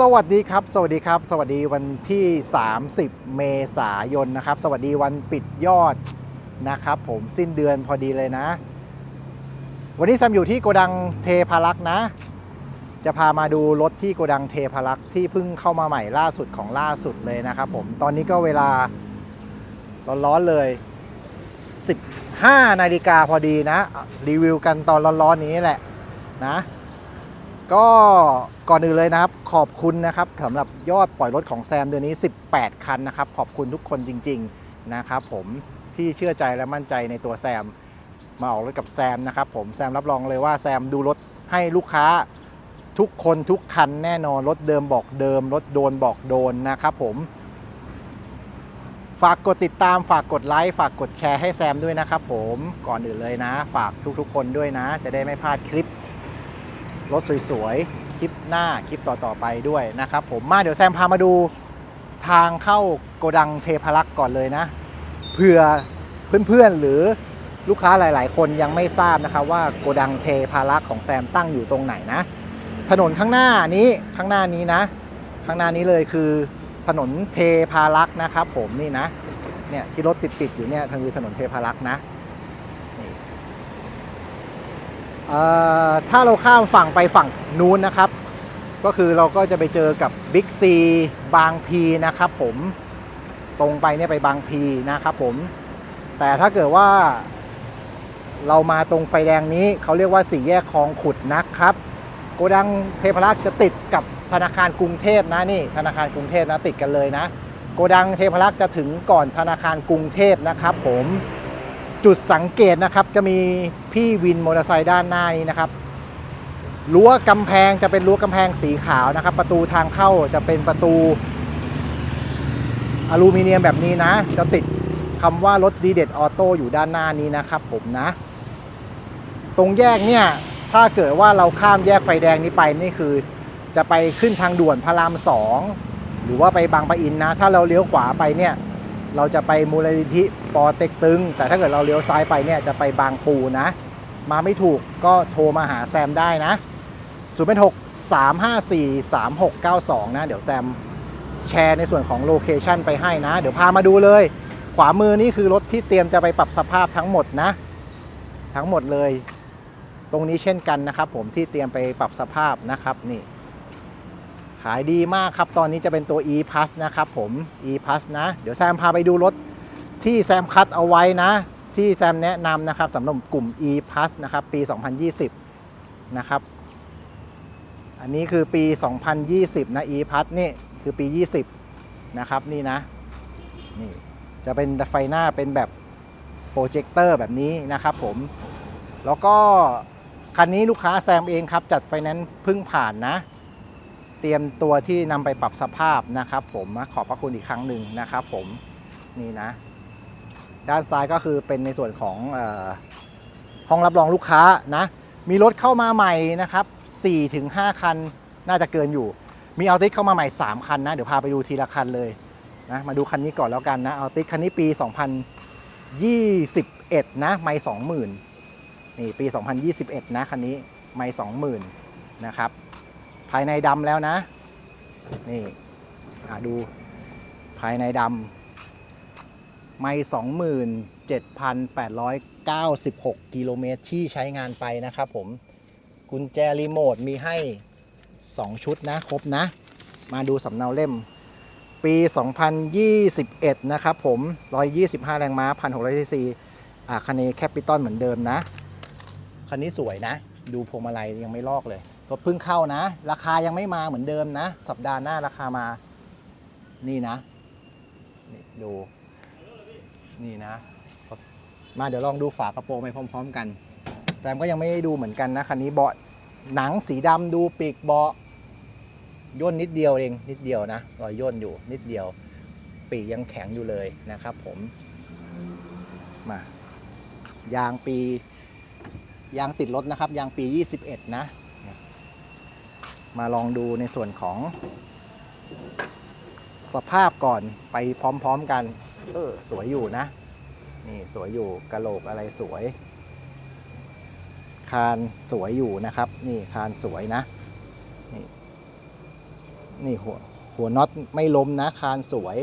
สวัสดีครับ สวัสดีครับ สวัสดีวันที่ 30 เมษายนนะครับ สวัสดีวันปิดยอดนะครับ ผมสิ้นเดือนพอดีเลยนะ วันนี้แซมอยู่ที่โกดังเทพารักษ์นะ จะพามาดูรถที่โกดังเทพารักษ์ที่เพิ่งเข้ามาใหม่ล่าสุดของล่าสุดเลยนะครับ ผมตอนนี้ก็เวลาร้อนๆเลย 15 นาฬิกาพอดีนะ รีวิวกันตอนร้อนๆนี้แหละนะ ก็ก่อนอื่นเลยนะครับ ขอบคุณนะครับสำหรับยอดปล่อยรถของแซมเดือนนี้ 18 คันนะครับ ขอบคุณทุกคนจริง ๆ นะครับผมที่เชื่อใจและมั่นใจในตัวแซม มาออกรถกับแซมนะครับผมแซมรับรองเลยว่าแซมดูรถให้ลูกค้าทุกคนทุกคันแน่นอน รถเดิมบอกเดิม รถโดนบอกโดนนะครับผม ฝากกดติดตามฝากกดไลค์ฝากกดแชร์ให้แซมด้วยนะครับผมก่อนอื่นเลยนะ ฝากทุกๆ คนด้วยนะ จะได้ไม่พลาดคลิป รถสวยๆ คลิปหน้าคลิปต่อๆไปด้วยนะครับผมมาเดี๋ยวแซมพามาดูทางเข้าโกดังเทพารักษ์ก่อนเลยนะเผื่อเพื่อนๆหรือลูกค้าหลายๆ คนยังไม่ทราบนะครับว่าโกดังเทพารักษ์ของแซมตั้งอยู่ตรงไหนนะ ถนนข้างหน้านี้ข้างหน้านี้นะ ข้างหน้านี้เลยคือถนนเทพารักษ์นะครับผมนี่นะเนี่ยที่รถติดๆอยู่เนี่ยคือถนนเทพารักษ์นะ เอ่อ ถ้าเราข้ามฝั่งไปฝั่งนู้นนะครับ ก็คือเราก็จะไปเจอกับบิ๊กซีบางพีนะครับผมตรงไปเนี่ยไปบางพีนะครับผม แต่ถ้าเกิดว่า เรามาตรงไฟแดงนี้เขาเรียกว่าสี่แยกคลองขุดนะครับ โกดังเทพรักษ์จะติดกับธนาคารกรุงเทพนะนี่ ธนาคารกรุงเทพนะติดกันเลยนะ โกดังเทพรักษ์จะถึงก่อนธนาคารกรุงเทพนะครับผม จุดสังเกตนะครับจะมีพี่วินมอเตอร์ไซค์ด้านหน้านี้นะครับรั้วกำแพงจะเป็นรั้วกำแพงสีขาวนะครับ ประตูทางเข้าจะเป็นประตูอลูมิเนียมแบบนี้นะ จะติดคำว่ารถดีเด็ดออโต้อยู่ด้านหน้านี้นะครับ ผมนะ ตรงแยกเนี่ยถ้าเกิดว่าเราข้ามแยกไฟแดงนี้ไปนี่คือ จะไปขึ้นทางด่วนพระรามสองหรือว่าไปบางปะอินนะ ถ้าเราเลี้ยวขวาไปเนี่ย เราจะไปมูลนิธิปอเต็กตึง แต่ถ้าเกิดเราเลี้ยวซ้ายไปเนี่ยจะไปบางปูนะ มาไม่ถูกก็โทรมาหาแซมได้นะ 0 6 3 5 4 3 6 9 2 นะ เดี๋ยวแซมแชร์ในส่วนของโลเคชันไปให้นะ เดี๋ยวพามาดูเลย ขวามือนี่คือรถที่เตรียมจะไปปรับสภาพทั้งหมดนะ ทั้งหมดเลย ตรงนี้เช่นกันนะครับผมที่เตรียมไปปรับสภาพนะครับนี่ ขายดีมากครับ ตอนนี้จะเป็นตัว e plus นะครับผม e plus นะ เดี๋ยวแซมพาไปดูรถที่แซมคัดเอาไว้นะ ที่แซมแนะนำนะครับสำหรับกลุ่ม e plus นะครับ ปี 2020 นะครับ อันนี้คือปี 2020 นะ e plus นี่คือปี 20 นะครับ นี่นะ นี่จะเป็นไฟหน้าเป็นแบบโปรเจคเตอร์แบบนี้นะครับผม แล้วก็คันนี้ลูกค้าแซมเองครับ จัดไฟแนนซ์เพิ่งผ่านนะ เตรียมตัวที่นำไปปรับสภาพนะครับ ผมนะขอบพระคุณอีกครั้งหนึ่งนะครับ ผมนี่นะ ด้านซ้ายก็คือเป็นในส่วนของออห้องรับรองลูกค้านะ มีรถเข้ามาใหม่นะครับ4-5 คันน่าจะเกินอยู่ มีเอาติสเข้ามาใหม่ 3 คันนะ เดี๋ยวพาไปดูทีละคันเลยนะมาดูคันนี้ก่อนแล้วกันนะเอาติสคันนี้ปี 2021 นะ ไม่20,000 นี่ปี 2021 นะคันนี้ไม่20,000 นะครับายในดำแล้วนะ นี่อะดูภายในดำไม่สองหมื่นเจ็ดพันแปดร้อยเก้าสิบหกกิโลเมตรที่ใช้งานไปนะครับผม กุญแจรีโมทมีให้ 2 ชุดนะครบนะ มาดูสำเนาเล่ม ปี 2021 นะครับผม 125 แรงม้า 1,600ซีซีอ่าคันนี้แคปิตอลเหมือนเดิมนะ คันนี้สวยนะ ดูพวงมาลัยยังไม่ลอกเลย รถเพิ่งเข้านะ ราคายังไม่มาเหมือนเดิมนะ สัปดาห์หน้าราคามา นี่นะนี่ดู นี่นะ มาเดี๋ยวลองดูฝากระโปรงไปพร้อม ๆ กัน แซมก็ยังไม่ได้ดูเหมือนกันนะคันนี้เบาะหนังสีดำดูปีกเบาะย่นนิดเดียวเองนิดเดียวนะรอยย่นอยู่นิดเดียว ปีกยังแข็งอยู่เลยนะครับผมมายางปียางติดรถนะครับ ยางปี 21 นะ มาลองดูในส่วนของสภาพก่อนไปพร้อมๆกัน เออ สวยอยู่นะ นี่สวยอยู่กระโหลกอะไรสวย คานสวยอยู่นะครับ นี่คานสวยนะ นี่นี่หัวหัวน็อตไม่ล้มนะ คานสวย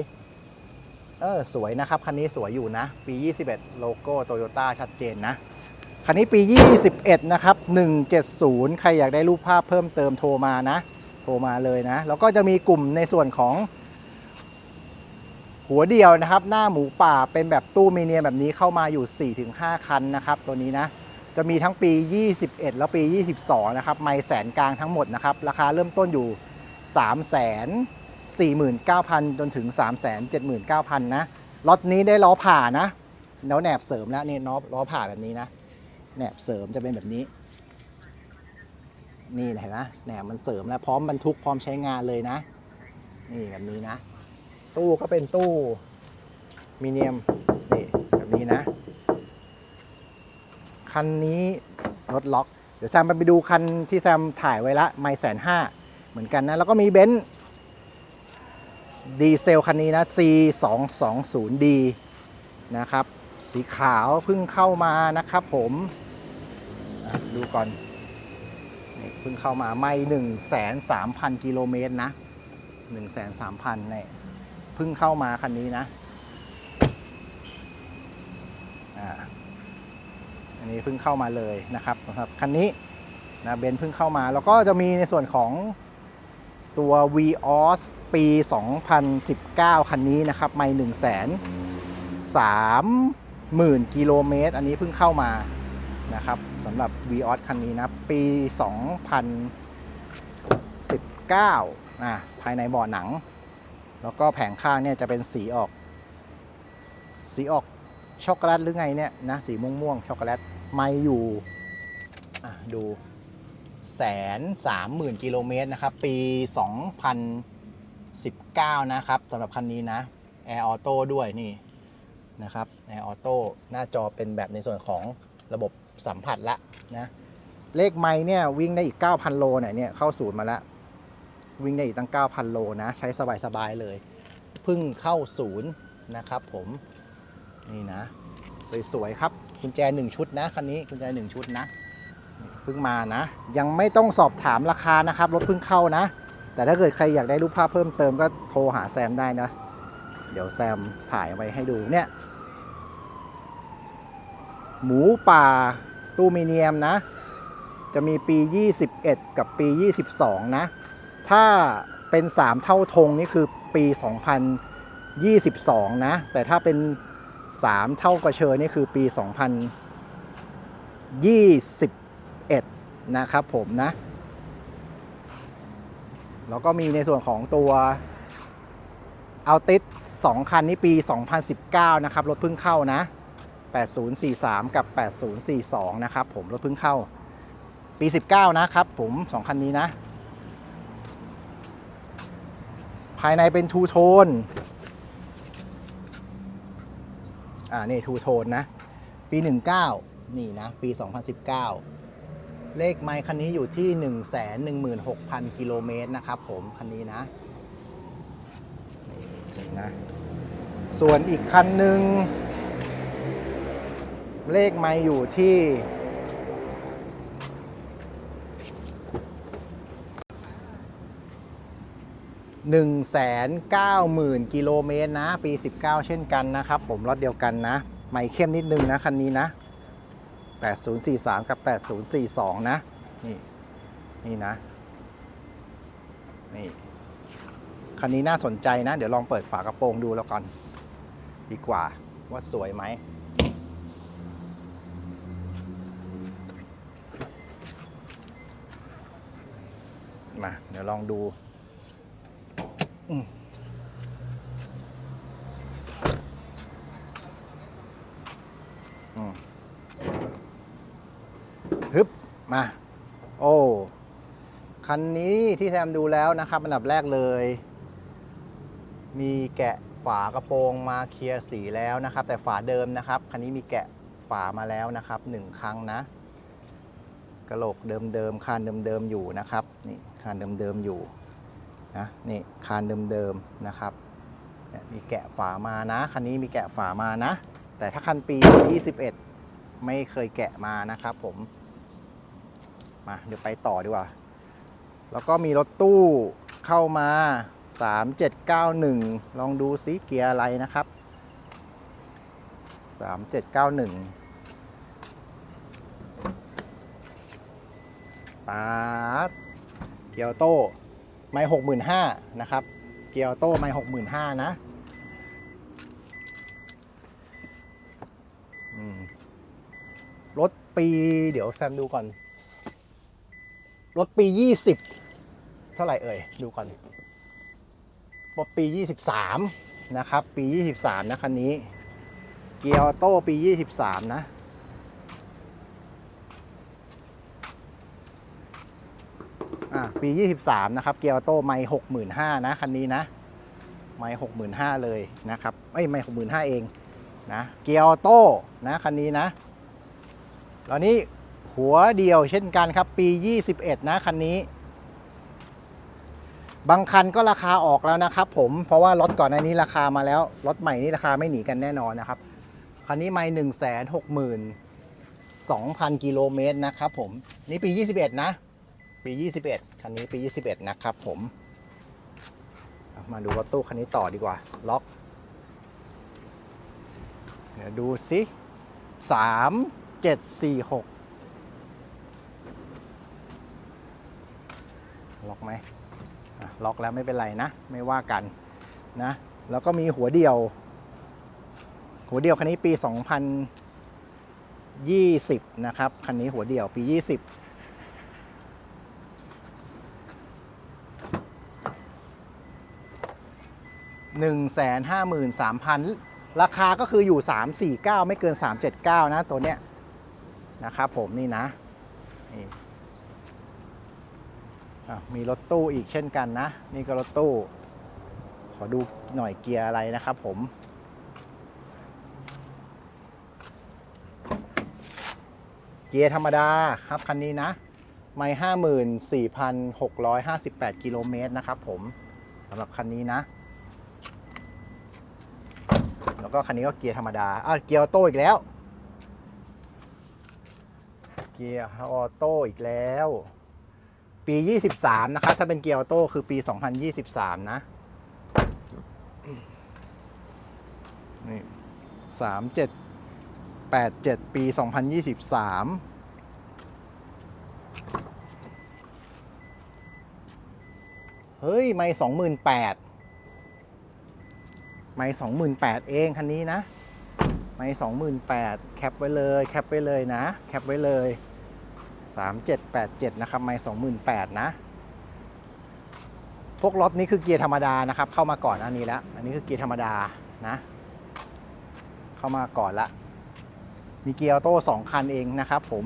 เออ สวยนะครับ คันนี้สวยอยู่นะ ปี 21 โลโก้โตโยต้าชัดเจนนะ คันนี้ปี 21 นะครับ 170 ใครอยากได้รูปภาพเพิ่มเติมโทรมานะ โทรมาเลยนะ แล้วก็จะมีกลุ่มในส่วนของ หัวเดียวนะครับ หน้าหมูป่าเป็นแบบตู้มีเนียแบบนี้เข้ามาอยู่ 4-5 คันนะครับ ตัวนี้นะ จะมีทั้งปี 21 แล้วปี 22 นะครับ ไม่แสนกลางทั้งหมดนะครับ ราคาเริ่มต้นอยู่349,000 จนถึง 379,000 นะ ล็อตนี้ได้ล้อผ่านะ แล้วแหนบเสริมแล้วนี่ล้อล้อผ่าแบบนี้นะ แหนบเสริมจะเป็นแบบนี้ นี่เห็นไหมแหนบมันเสริมแล้วพร้อมบรรทุกพร้อมใช้งานเลยนะ นี่แบบนี้นะ ตู้ก็เป็นตู้มีเนียมนี่แบบนี้นะ คันนี้รถล็อก เดี๋ยวแซมไปดูคันที่แซมถ่ายไว้ละไม่แสนห้าเหมือนกันนะ แล้วก็มีเบนซ์ดีเซลคันนี้นะ C 2 2 0 D นะครับ สีขาวเพิ่งเข้ามานะครับผม ดูก่อนนี่เพิ่งเข้ามาไม่หนึ่งแสนสามพันกิโลเมตรนะหนึ่งแสนสามพันเนี่ยเพิ่งเข้ามาคันนี้นะอ่าอันนี้เพิ่งเข้ามาเลยนะครับสำหรับคันนี้นะเบนเพิ่งเข้ามาแล้วก็จะมีในส่วนของตัว v o s ปี 2019 คันนี้นะครับไม่1 3 0 0 0 0กิโลเมตร อันนี้เพิ่งเข้ามานะครับ สำหรับ v o s คันนี้นะ ปี 2019นะภายในเบ่อหนัง แล้วก็แผงข้างเนี่ยจะเป็นสีออก สีออกช็อกโกแลตหรือไงเนี่ยนะ สีม่วงม่วงช็อกโกแลตไม่อยู่ดูแสนสามหมื่นกิโลเมตรนะครับ ปี 2019 นะครับสำหรับคันนี้นะแอร์ออโต้ด้วยนี่นะครับแอร์ออโต้หน้าจอเป็นแบบในส่วนของระบบ สัมผัสละนะเลขไม่เนี่ยวิ่งได้อีก 9,000 โลเนี่ยเนี่ยเข้าศูนย์มาแล้ววิ่งได้อีกตั้ง 9,000 โลนะ ใช้สบายๆเลยเพิ่งเข้าศูนย์นะครับผม นี่นะ สวยๆครับกุญแจหนึ่งชุดนะคันนี้กุญแจหนึ่งชุดนะเพิ่งมานะ ยังไม่ต้องสอบถามราคานะครับรถเพิ่งเข้านะ แต่ถ้าเกิดใครอยากได้รูปภาพเพิ่มเติมก็โทรหาแซมได้นะ เดี๋ยวแซมถ่ายไว้ให้ดูเนี่ย หมูป่า ตู้มิเนียมนะ จะมีปี 21 กับปี 22 นะ ถ้าเป็น 3 เท่าธงนี่คือปี 2022 นะ แต่ถ้าเป็น 3 เท่ากระเชอนี่คือปี 2021 นะครับผมนะ แล้วก็มีในส่วนของตัวเอาติส2คันนี้ปี 2019 นะครับ รถเพิ่งเข้านะ 8043 กับ 8042 นะครับผมรถเพิ่งเข้าปี 19 นะครับผม2คันนี้นะ ภายในเป็นทูโทนอ่านี่ทูโทนนะ ปี 19 นี่นะ ปี 2019 เลขไมค์คันนี้อยู่ที่ 116,000 กิโลเมตรนะครับผมคันนี้นะนี่นะส่วนอีกคันหนึ่ง เลขไมค์อยู่ที่ 190,000 กิโลเมตรนะ ปี 19 เช่นกันนะครับ ผมรถเดียวกันนะ ไม่เข้มนิดนึงนะ คันนี้นะ 8043 กับ 8042 นะ นี่ นี่นะ นี่ คันนี้น่าสนใจนะ เดี๋ยวลองเปิดฝากระโปรงดูแล้วกันดีกว่าว่าสวยไหม มา เดี๋ยวลองดูอืมอืมฮึบมา โอ้คันนี้ที่แซมดูแล้วนะครับอันดับแรกเลย มีแกะฝากระโปรงมาเคลียร์สีแล้วนะครับ แต่ฝาเดิมนะครับ คันนี้มีแกะฝามาแล้วนะครับหนึ่งครั้งนะ กระโหลกเดิมๆคานเดิมๆอยู่นะครับนี่คานเดิมๆอยู่นะนี่คานเดิมๆนะครับมีแกะฝามานะคันนี้มีแกะฝามานะ แต่ถ้าคันปี 21 ไม่เคยแกะมานะครับผมมาเดี๋ยวไปต่อดีกว่า แล้วก็มีรถตู้เข้ามา 3791 ลองดูซิเกียร์อะไรนะครับ 3791 ปาดเกียร์โต้ไม่หกหมื่นห้านะครับ เกียร์โต้ไม่หกหมื่นห้านะรถปี เดี๋ยวแซมดูก่อน รถปี20เท่าไหร่เอ่ย ดูก่อนรถปี23นะครับ ปี23นะคันนี้ เกียร์โต้ปี23นะอ่ามนะ ปี 23 นะครับ เกียร์ออโต้ไม่65,000นห้านะ คันนี้นะ ไม่65,000เลยนะครับเอ้ไม่65,000เองนะ เกียร์ออโต้นะ คันนี้นะ ตอนนี้หัวเดียวเช่นกันครับ ปี 21 นะ คันนี้ บางคันก็ราคาออกแล้วนะครับ ผม เพราะว่ารถก่อนหน้านี้ราคามาแล้ว รถใหม่นี่ราคาไม่หนีกันแน่นอนนะครับ คันนี้ไม่หนึ่งแสนหกหมื่นสองพันกิโลเมตรนะครับผม นี่ปี 21 นะ ปี 21 คันนี้ปี 21 นะครับผม มาดูรถตู้คันนี้ต่อดีกว่า ล็อกเดี๋ยวดูสิสามเจ็ดสี่หกล็อกไหมล็อกแล้วไม่เป็นไรนะ ไม่ว่ากันนะ แล้วก็มีหัวเดียว หัวเดียวคันนี้ปี 2020 นะครับ คันนี้หัวเดียวปี 20 153,000 ราคาก็คืออยู่ 349 ไม่เกิน 379 นะตัวเนี้ยนะครับผมนี่นะนี่มีรถตู้อีกเช่นกันนะ นี่ก็รถตู้ ขอดูหน่อยเกียร์อะไรนะครับผม เกียร์ธรรมดาครับคันนี้นะ ไม่ห้าหมื่นสี่พันหกร้อยห้าสิบแปดกิโลเมตรนะครับผมสำหรับคันนี้นะ ก็คันนี้ก็เกียร์ธรรมดาอะเกียร์ออโต้อีกแล้ว เกียร์ออโต้อีกแล้ว ปี 23 นะครับ ถ้าเป็นเกียร์ออโต้คือปี 2023 นะนี่สามเจ็ดแปดเจ็ดปี2023เฮ้ย ไม่สองหมื่นแปด ไม่สองหมื่นแปดเองคันนี้นะ ไม่สองหมื่นแปดแคปไว้เลยแคปไว้เลยนะ แคปไว้เลยสามเจ็ดแปดเจ็ดนะครับไม่สองหมื่นแปดนะ พวกรถนี้คือเกียร์ธรรมดานะครับ เข้ามาก่อนอันนี้แล้ว อันนี้คือเกียร์ธรรมดานะ เข้ามาก่อนละ มีเกียร์ออโต้สองคันเองนะครับผม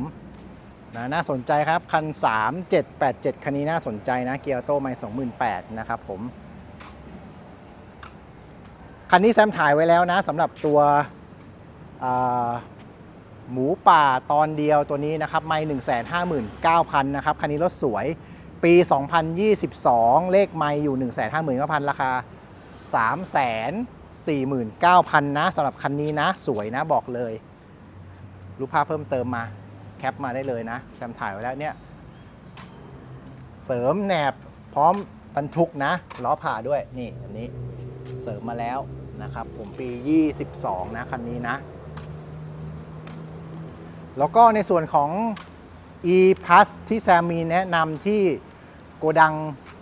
นะน่าสนใจครับ คัน 3787 คันนี้น่าสนใจนะ เกียร์ออโต้ไม่28,000 นะครับผม คันนี้แซมถ่ายไว้แล้วนะสำหรับตัวหมูป่าตอนเดียวตัวนี้นะครับไม่159,000 นะครับคันนี้รถสวยปี 2022 เลขไม่อยู่ 159,000 ราคา 349,000 นะสำหรับคันนี้นะ สวยนะบอกเลย รูปภาพเพิ่มเติมมา แคปมาได้เลยนะแซมถ่ายไว้แล้วเนี่ย เสริมแหนบพร้อมบรรทุกนะล้อผ่าด้วยนี่อันนี้ เสริมมาแล้วนะครับ ผมปี 22 นะคันนี้นะ แล้วก็ในส่วนของ e p a s ที่แซมมีแนะนำที่โกดัง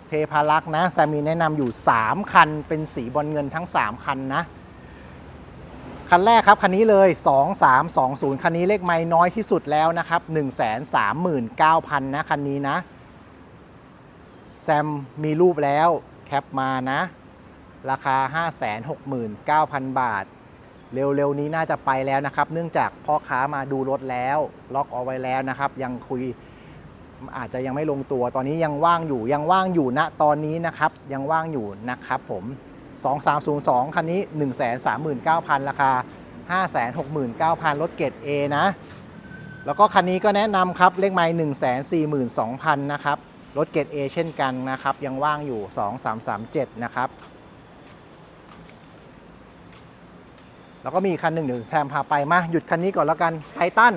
เทพารักษ์นะแซมมีแนะนำอยู่ 3 คันเป็นสีบอลเงินทั้ง 3 คันนะ คันแรกครับ คันนี้เลย 2320 คันนี้เลขไม้น้อยที่สุดแล้วนะครับ 139,000 นะ คันนี้นะ แซมมีรูปแล้วแคปมานะ ราคา 569,000 บาท เร็วๆนี้น่าจะไปแล้วนะครับ เนื่องจากพ่อค้ามาดูรถแล้ว ล็อกเอาไว้แล้วนะครับ ยังคุยอาจจะยังไม่ลงตัวตอนนี้ยังว่างอยู่ยังว่างอยู่ณตอนนี้นะครับ ยังว่างอยู่นะครับผม 2302 คันนี้ 139,000 ราคา 569,000 รถเกรด A นะ แล้วก็คันนี้ก็แนะนำครับ เลขไม้142,000 นะครับ รถเกรด A เช่นกันนะครับ ยังว่างอยู่ 2337 นะครับ แล้วก็มีคันหนึ่งเดี๋ยวแซมพาไปมาหยุดคันนี้ก่อนแล้วกันไททัน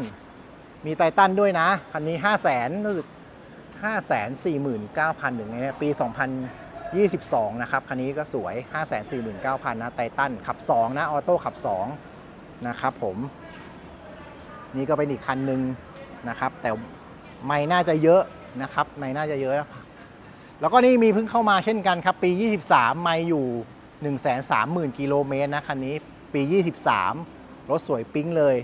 มีไททันด้วยนะ คันนี้ 5 0 0 0 0 0รู้สึก5 4 9 0 0 0หรือไงเนี่ยปี22 นะครับ คันนี้ก็สวย 549,000 นะไททันขับ 2 นะ ออโต้ขับ 2 นะครับผม นี่ก็เป็นอีกคันหนึ่งนะครับ แต่ไม่น่าจะเยอะนะครับไม่น่าจะเยอะนะแล้วก็นี่มีเพิ่งเข้ามาเช่นกันครับ ปี 23 ไม่อยู่ 130,000 กิโลเมตรนะคันนี้ ปี 23 รถสวยปิ๊งเลย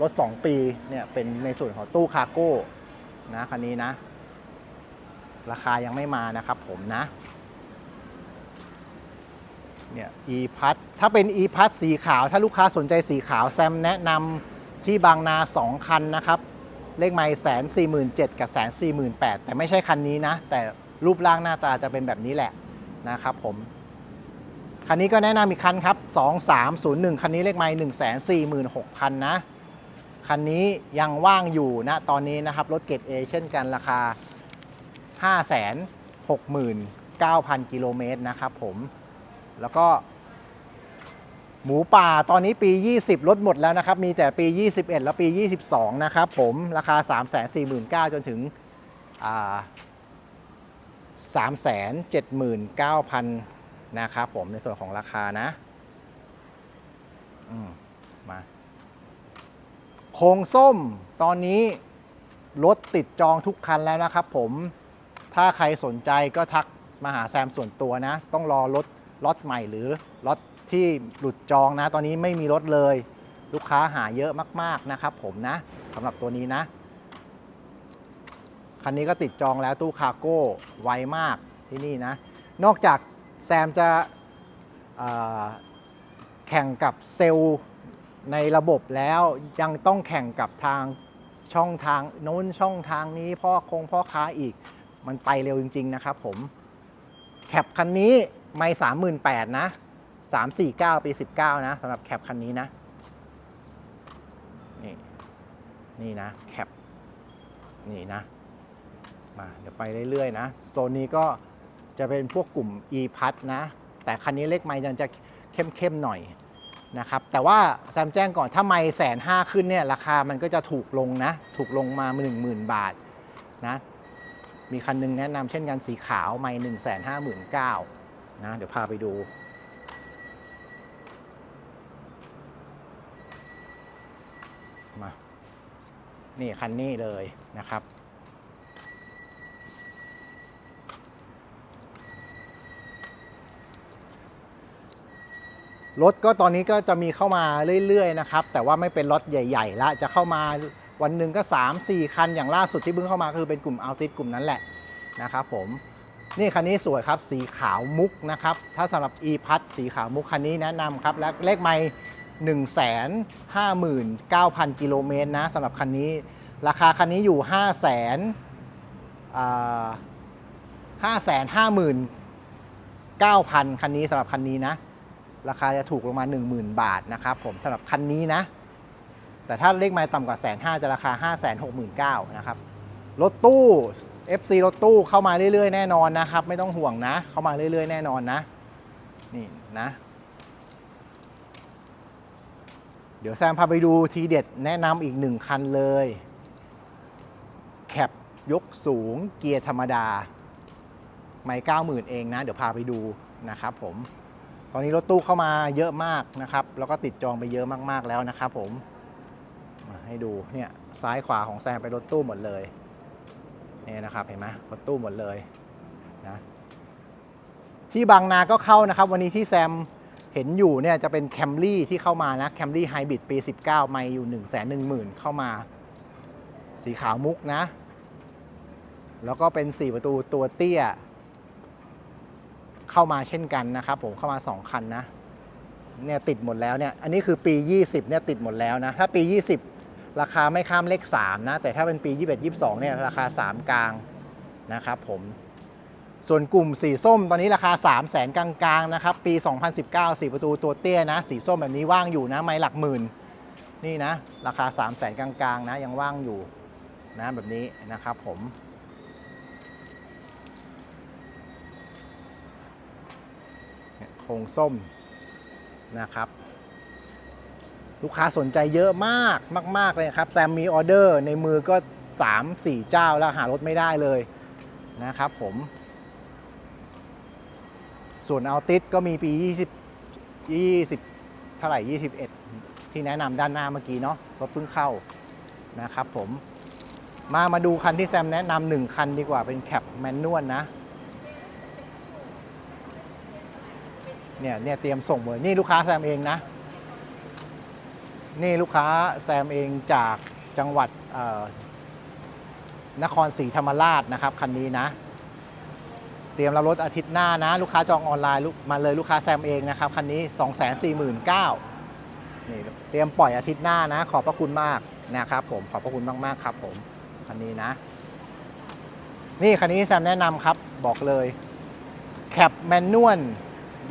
รถ 2 ปีเนี่ยเป็นในส่วนของตู้คาร์โก้นะคันนี้นะ ราคายังไม่มานะครับผมนะเนี่ย e p a s ถ้าเป็น e p a s สีขาว ถ้าลูกค้าสนใจสีขาว แซมแนะนำที่บางนา 2 คันนะครับ เลขไม่แสนสี่หมื่นเจ็ดกับแสนสี่หมื่นแปดแต่ไม่ใช่คันนี้นะ แต่รูปร่างหน้าตาจะเป็นแบบนี้แหละนะครับผม คันนี้ก็แนะนำอีกคันครับ 2301 คันนี้เลขไม่1 4 6 0 0 0 นะ คันนี้ยังว่างอยู่นะตอนนี้นะครับรถเกรด A เช่นกันราคา 569,000 กิโลเมตรนะครับผม แล้วก็ หมูป่าตอนนี้ปี 20 ลดหมดแล้วนะครับ มีแต่ปี 21 แล้วปี 22 นะครับผมราคา 349,000 จนถึงอ่า379,000 นะครับผมในส่วนของราคานะมมาโคงส้มตอนนี้รถติดจองทุกคันแล้วนะครับผมถ้าใครสนใจก็ทักมาหาแซมส่วนตัวนะ ต้องรอรถล็อตใหม่หรือล็อตที่หลุดจองนะ ตอนนี้ไม่มีรถเลย ลูกค้าหาเยอะมาก ๆ นะครับผมนะสำหรับตัวนี้นะ คันนี้ก็ติดจองแล้วตู้คาร์โก้ไวมากที่นี่นะ นอกจาก แซมจะแข่งกับเซลล์ในระบบแล้วยังต้องแข่งกับทางช่องทางโน้นช่องทางนี้พ่อคงพ่อค้าอีกมันไปเร็วจริง ๆ นะครับผม แคปคันนี้ไม่สามหมื่นแปดนะสามสี่เก้าปีสิบเก้านะสำหรับแคปคันนี้นะ นี่ นี่นะ แคป นี่นะ มา เดี๋ยวไปเรื่อย ๆ นะ โซนนี้ก็ จะเป็นพวกกลุ่ม e p a s นะ แต่คันนี้เลขไม้จะเข้มๆหน่อยนะครับแต่ว่าแซมแจ้งก่อนถ้าไม่แสนห้าขึ้นเนี่ยราคามันก็จะถูกลงนะ ถูกลงมา 1 0,000 บาทนะมีคันหนึงแนะนำเช่นกันสีขาวไม่หนึ่งแสนห้าหมื่นเก้านะเดี๋ยวพาไปดู มา นี่คันนี้เลยนะครับ รถก็ตอนนี้ก็จะมีเข้ามาเรื่อยๆนะครับแต่ว่าไม่เป็นรถใหญ่ๆละจะเข้ามาวันหนึ่งก็ 3-4 คันอย่างล่าสุดที่เพิ่งเข้ามาคือเป็นกลุ่มอัลติสกลุ่มนั้นแหละนะครับผมนี่คันนี้สวยครับสีขาวมุกนะครับ ถ้าสำหรับ e p a s สีขาวมุกคันนี้แนะนำครับ และเลขไม่1 5 9 0 0 0 กิโลเมตรนะสำหรับคันนี้ ราคาคันนี้อยู่ 5 0 0 0 0 0อ่าห้าแสนห้าหมื่นเก้าพันคันนี้สำหรับคันนี้นะ ราคาจะถูกลงมา 10,000 บาทนะครับผมสำหรับคันนี้นะ แต่ถ้าเลขไม้ต่ำกว่าแสนห้าจะราคา 5 6 9 0 0 0นะครับรถตู้ FC รถตู้เข้ามาเรื่อยๆ แน่นอนนะครับ ไม่ต้องห่วงนะ เข้ามาเรื่อยๆ แน่นอนนะ นี่นะ เดี๋ยวแซมพาไปดูทีเด็ดแนะนำอีกหนึ่งคันเลยแคปยกสูงเกียร์ธรรมดา ไม่เก้าหมื่นเองนะ เดี๋ยวพาไปดูนะครับผม อนนี้รถตู้เข้ามาเยอะมากนะครับ แล้วก็ติดจองไปเยอะมากๆแล้วนะครับผมมาให้ดูเนี่ยซ้ายขวาของแซมไปรถตู้หมดเลยนี่นะครับเห็นไหมรถตู้หมดเลยนะที่บางนาก็เข้านะครับ วันนี้ที่แซมเห็นอยู่เนี่ยจะเป็นแคมรี่ที่เข้ามานะแคมรี่ไฮบริดปี 19 ไม่อยู่ 1 1 0 0 0 0 เข้ามา สีขาวมุกนะ แล้วก็เป็น 4 ประตูตัวเตี้ย เข้ามาเช่นกันนะครับผมเข้ามา 2 คันนะเนี่ยติดหมดแล้วเนี่ยอันนี้คือปี 20เนี่ยติดหมดแล้วนะถ้าปี 20 ราคาไม่ข้ามเลข 3 นะ แต่ถ้าเป็นปี 21 22เนี่ยราคา 3 กลางนะครับผมส่วนกลุ่มสีส้มตอนนี้ราคา 3 0 0แสนกลางๆนะครับปี 2019 4 ประตูตัวเตี้ยนะ สีส้มแบบนี้ว่างอยู่นะ ไม่หลักหมื่น นี่นะ ราคา 3 0 0แสนกลางๆนะยังว่างอยู่นะแบบนี้นะครับผม เนี่ยโครงส้มนะครับ ลูกค้าสนใจเยอะมากมาก ๆ เลยครับ แซมมีออเดอร์ในมือก็ 3-4 เจ้าแล้วหารถไม่ได้เลยนะครับผม ส่วนเอัลติสก็มีปี 20 20เท่าไหร่ 21 ที่แนะนำด้านหน้าเมื่อกี้เนาะรถเพิ่งเข้านะครับผมมามาดูคันที่แซมแนะนำหนึ่งคันดีกว่าเป็นแคปแมนนวลนะ เนี่ยเนี่ยเตรียมส่งเลยนี่ลูกค้าแซมเองนะ นี่ลูกค้าแซมเองจากจังหวัดนครศรีธรรมราชนะครับคันนี้นะ เตรียมรับรถอาทิตย์หน้านะ ลูกค้าจองออนไลน์มาเลยลูกค้าแซมเองนะครับคันนี้ 2 4 9 0 0 0นี่เตรียมปล่อยอาทิตย์หน้านะ ขอบพระคุณมากนะครับผมขอบพระคุณมากๆครับผมคันนี้นะ นี่คันนี้แซมแนะนำครับบอกเลยแคปแมนนวล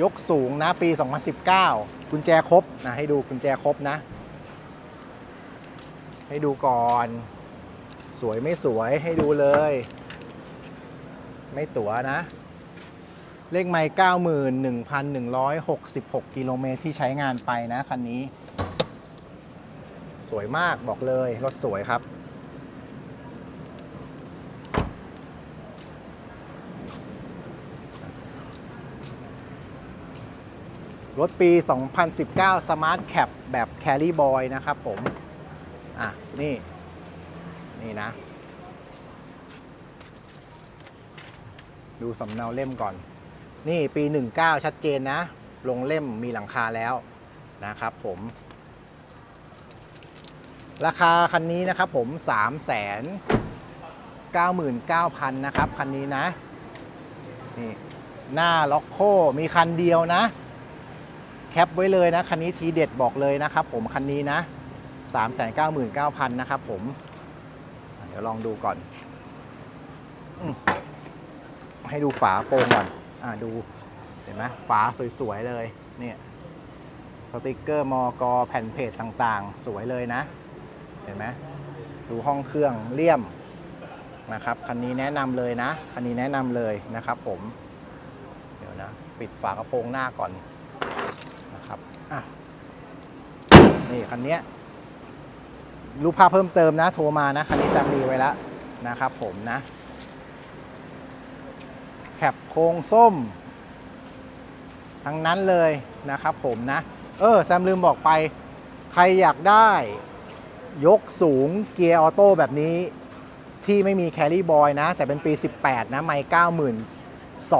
ยกสูงนะปี 2019 กุญแจครบนะให้ดูกุญแจครบนะ ให้ดูก่อน สวยไม่สวยให้ดูเลย ไม่ตั๋วนะ เลขไมล์91,166 กิโลเมตรที่ใช้งานไปนะคันนี้ สวยมากบอกเลย รถสวยครับ รถปี 2019 Smart Cap แบบ Carry Boy นะครับผม อะ นี่ นี่นะ ดูสำเนาเล่มก่อน นี่ปี 19 ชัดเจนนะ ลงเล่มมีหลังคาแล้วนะครับผม ราคาคันนี้นะครับผม 3 9 9 0 0 0 นะครับ คันนี้นะ นี่ หน้าล็อกโค มีคันเดียวนะ แคปไว้เลยนะ คันนี้ทีเด็ดบอกเลยนะครับผมคันนี้นะ 399,000นะครับผม เดี๋ยวลองดูก่อนอให้ดูฝาโปรงก่อนอ่าดู เห็นไหมฝาสวยๆเลยเนี่ยสติกเกอร์มอกอแผ่นเพจต่างๆ สวยเลยนะ เห็นไหมดูห้องเครื่องเลี่ยมนะครับคันนี้แนะนำเลยนะคันนี้แนะนำเลยนะครับผม เดี๋ยวนะ ปิดฝากระโปรงหน้าก่อน อะนี่คันนี้รูปภาพเพิ่มเติมนะ โทรมานะ คันนี้จำมีไว้แล้วนะครับผมนะแคปโค้งส้ม ทั้งนั้นเลยนะครับผมนะ เออ แซมลืมบอกไป ใครอยากได้ ยกสูงเกียร์ออโต้แบบนี้ที่ไม่มีแคลรี่บอยนะ แต่เป็นปี 18 นะ ไม่92,000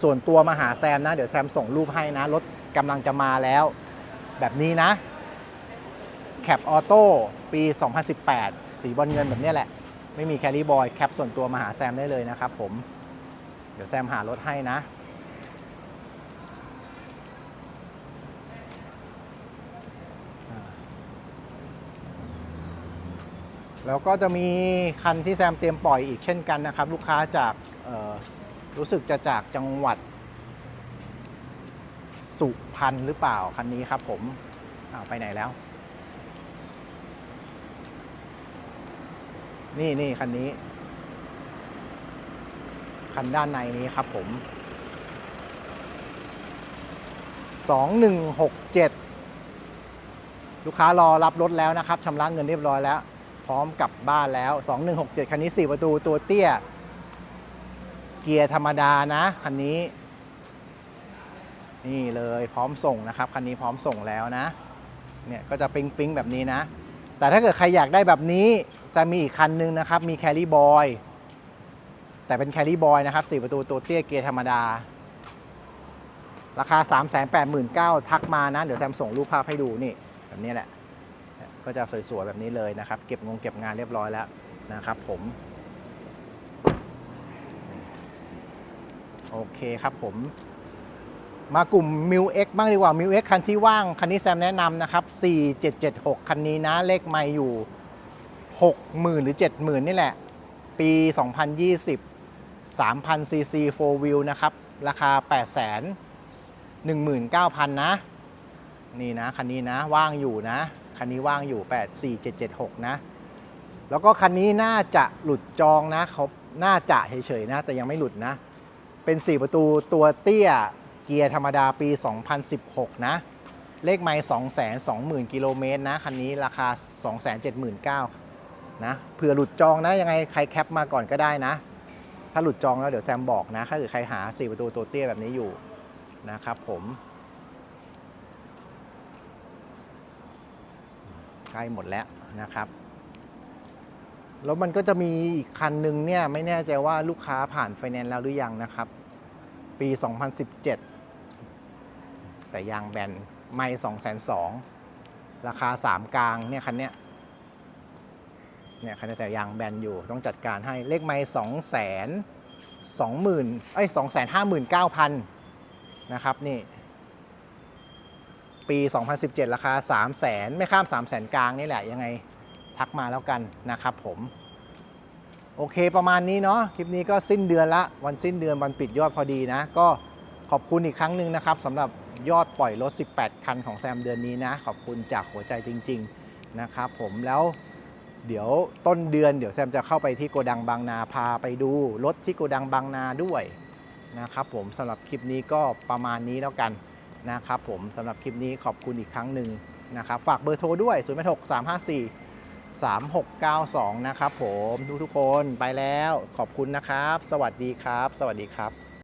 ส่วนตัวมาหาแซมนะ เดี๋ยวแซมส่งรูปให้นะ รถ กำลังจะมาแล้ว แบบนี้นะแคปออโต้ปี 2018 สีบอลเงินแบบนี้แหละ ไม่มีแคลรี่บอยแคปส่วนตัวมาหาแซมได้เลยนะครับผม เดี๋ยวแซมหารถให้นะ แล้วก็จะมีคันที่แซมเตรียมปล่อยอีกเช่นกันนะครับ ลูกค้าจากรู้สึกจะจากจังหวัด สุพรรณหรือเปล่าคันนี้ครับผมอาไปไหนแล้ว นี่นี่คันนี้ คันด้านในนี้ครับผม 2167 ลูกค้ารอรับรถแล้วนะครับชำระเงินเรียบร้อยแล้ว พร้อมกลับบ้านแล้ว 2167 คันนี้ 4 ประตูตัวเตี้ย เกียร์ธรรมดานะ คันนี้ นี่เลยพร้อมส่งนะครับคันนี้พร้อมส่งแล้วนะเนี่ยก็จะปิ๊งปิ๊งๆแบบนี้นะ แต่ถ้าเกิดใครอยากได้แบบนี้จะมีอีกคันนึงนะครับ มีแคลรี่บอยแต่เป็นแคลรี่บอยนะครับ4ประตูตัวเตี้ยเกียร์ธรรมดา ราคา 389,000ทักมานะ เดี๋ยวแซมส่งรูปภาพให้ดูนี่แบบนี้แหละ ก็จะสวยๆแบบนี้เลยนะครับ เก็บงงเก็บงานเรียบร้อยแล้วนะครับผม โอเคครับผม มากลุ่ม m ิว X บ้างดีกว่า m ิว X คันที่ว่าง คันนี้แซมแนะนำนะครับ 4776 คันนี้นะ เลขไม่อยู่ 60,000 หรือ 70,000 นี่แหละ ปี 2020 3,000 cc 4 wheel นะครับ ราคา 8 19,000 นะ นี่นะ คันนี้นะ ว่างอยู่นะ คันนี้ว่างอยู่ 84776 นะ แล้วก็คันนี้น่าจะหลุดจองนะเขาน่าจะเฉยๆนะ แต่ยังไม่หลุดนะ เป็น 4 ประตูตัวเตี้ย เกียร์ธรรมดาปี 2016 นะ เลขไม่220,000 กิโลเมตรนะ คันนี้ราคา 279,000นะ เผื่อหลุดจองนะ ยังไงใครแคปมาก่อนก็ได้นะ ถ้าหลุดจองแล้วเดี๋ยวแซมบอกนะ ถ้าเกิดใครหา 4 ประตูตัวเตี้ยแบบนี้อยู่นะครับผมใกล้หมดแล้วนะครับ แล้วมันก็จะมีอีกคันหนึ่งเนี่ย ไม่แน่ใจว่าลูกค้าผ่านไฟแนนซ์แล้วหรือยังนะครับ ปี 2017 แต่ยางแบนไม่2 2 0 0 0ราคา 3 กลางเนี่ยคันเนี้ยเนี่ยคันนี้แต่ยางแบนอยู่ต้องจัดการให้เลขไม่2 0 0 0 0 20,000เอ้ย259,000นเก้าพันนะครับนี่ ปี 2017 ราคา 3 0 0 0 0 0ไม่ข้าม 3 0 0 0 0 0กลางนี่แหละยังไงทักมาแล้วกันนะครับผม โอเคประมาณนี้เนาะคลิปนี้ก็สิ้นเดือนละ วันสิ้นเดือนวันปิดยอดพอดีนะ ก็ ขอบคุณอีกครั้งหนึ่งนะครับสำหรับยอดปล่อยรถ 18 คันของแซมเดือนนี้นะ ขอบคุณจากหัวใจจริง ๆ นะครับผมแล้วเดี๋ยวต้นเดือนเดี๋ยวแซมจะเข้าไปที่โกดังบางนาพาไปดูรถที่โกดังบางนาด้วยนะครับผมสำหรับคลิปนี้ก็ประมาณนี้แล้วกันนะครับผมสำหรับคลิปนี้ขอบคุณอีกครั้งหนึ่งนะครับฝากเบอร์โทรด้วย0 8 6 3 5 4 3 6 9 2 นะครับผมทุกทุกคนไปแล้วขอบคุณนะครับ สวัสดีครับ สวัสดีครับ